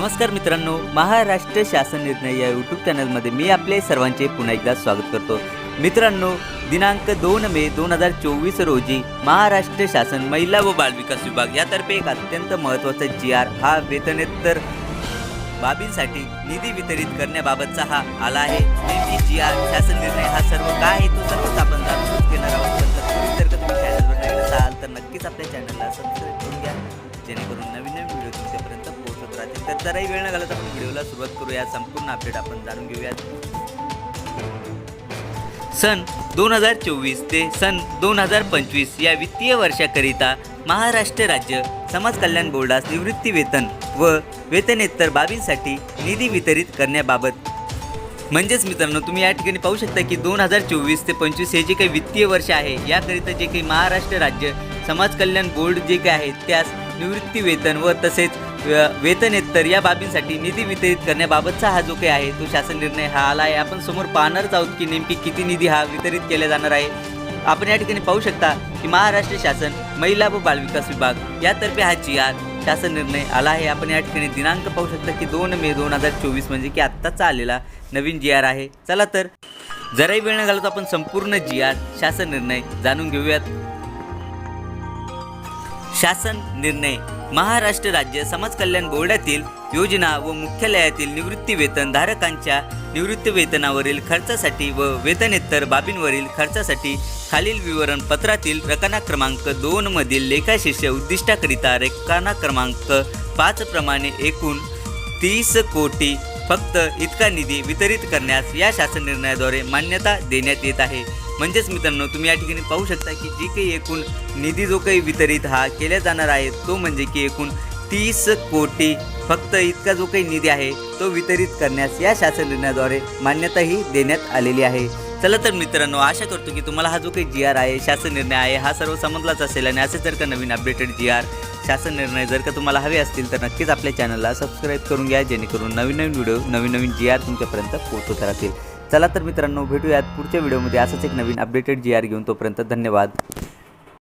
नमस्कार मित्रांनो महाराष्ट्र शासन निर्णय या यूट्यूब चॅनलमध्ये मी आपले सर्वांचे पुन्हा एकदा स्वागत करतो. मित्रांनो दिनांक दोन मे दोन हजार चोवीस रोजी महाराष्ट्र शासन महिला व बालविकास विभाग यातर्फे एक अत्यंत महत्त्वाचा जी आर हा वेतनेतर बाबींसाठी निधी वितरित करण्याबाबतचा हा आला आहे. नेमकी जी आर शासन निर्णय हा सर्व काय आहे तो सर्वच आपण जाणून घेणार आहोत. जर का तुम्ही चॅनलवर नवीन असाल तर नक्कीच आपल्या चॅनलला सबस्क्राईब करून घ्या. जेणेकरून नवीन नवीन व्हिडिओ तुमच्या राहतील तर जराही वेळ न घालत आपण व्हिडिओला सुरुवात करूया. संपूर्ण अपडेट आपण जाणून घेऊयात. सन दोन हजार चोवीस ते सन दोन हजार पंचवीस या वित्तीय वर्षाकरिता महाराष्ट्र राज्य समाज कल्याण बोर्डास निवृत्ती वेतन व वेतनेतर बाबींसाठी निधी वितरित करण्याबाबत. म्हणजेच मित्रांनो तुम्ही या ठिकाणी पाहू शकता की दोन हजार चोवीस ते पंचवीस हे जे काही वित्तीय वर्ष आहे याकरिता जे काही महाराष्ट्र राज्य समाज कल्याण बोर्ड जे काही आहे त्यास निवृत्ती वेतन व तसेच व- वेतनेतर या बाबींसाठी निधी वितरित करण्याबाबतचा हा जो काही आहे. तो शासन निर्णय हा आला आहे आपण समोर पाहणारच आहोत की नेमकी किती निधी हा वितरित केला जाणार आहे. आपण या ठिकाणी पाहू शकता की महाराष्ट्र शासन महिला व बालविकास विभाग यातर्फे हा जी आर शासन निर्णय आला आहे. आपण या ठिकाणी दिनांक पाहू शकता की दोन मे दोन हजार चोवीस म्हणजे की आत्ताचा आलेला नवीन जी आर आहे. चला तर जराही वेळ न घालवता आपण संपूर्ण जी आर शासन निर्णय जाणून घेऊयात. शासन निर्णय. महाराष्ट्र राज्य समाज कल्याण बोर्डातील योजना व मुख्यालयातील निवृत्ती वेतन धारकांच्या निवृत्ती वेतनावरील खर्चासाठी व वेतनेतर बाबींवरील खर्चासाठी खालील विवरणपत्रातील रकाना क्रमांक दोन मधील उद्दिष्टाकरिता रेखाना क्रमांक पाच प्रमाणे एकूण तीस कोटी फक्त इतका निधी वितरित करण्यास या शासन निर्णयाद्वारे मान्यता देण्यात येत आहे. म्हणजेच मित्रांनो तुम्ही या ठिकाणी पाहू शकता की जी काही एकूण निधी जो काही वितरित हा केला जाणार आहे तो म्हणजे की एकूण तीस कोटी फक्त इतका जो काही निधी आहे तो वितरित करण्यास या शासन निर्णयाद्वारे मान्यताही देण्यात आलेली आहे. चला तर मित्रांनो आशा करतो की तुम्हाला हा जो काही जी आर आहे शासन निर्णय आहे हा सर्व समजलाच असेल. आणि असे जर का नवीन अपडेटेड जी आर शासन निर्णय जर का तुम्हाला हवे असतील तर नक्कीच आपल्या चॅनलला सबस्क्राईब करून घ्या जेणेकरून नवीन नवीन व्हिडिओ नवीन नवीन जी आर तुमच्यापर्यंत पोहोचत राहतील चला तर मित्रांनो भेटूयात पुढच्या व्हिडिओमध्ये. असंच एक नवीन अपडेटेड जी आर घेऊन तोपर्यंत धन्यवाद.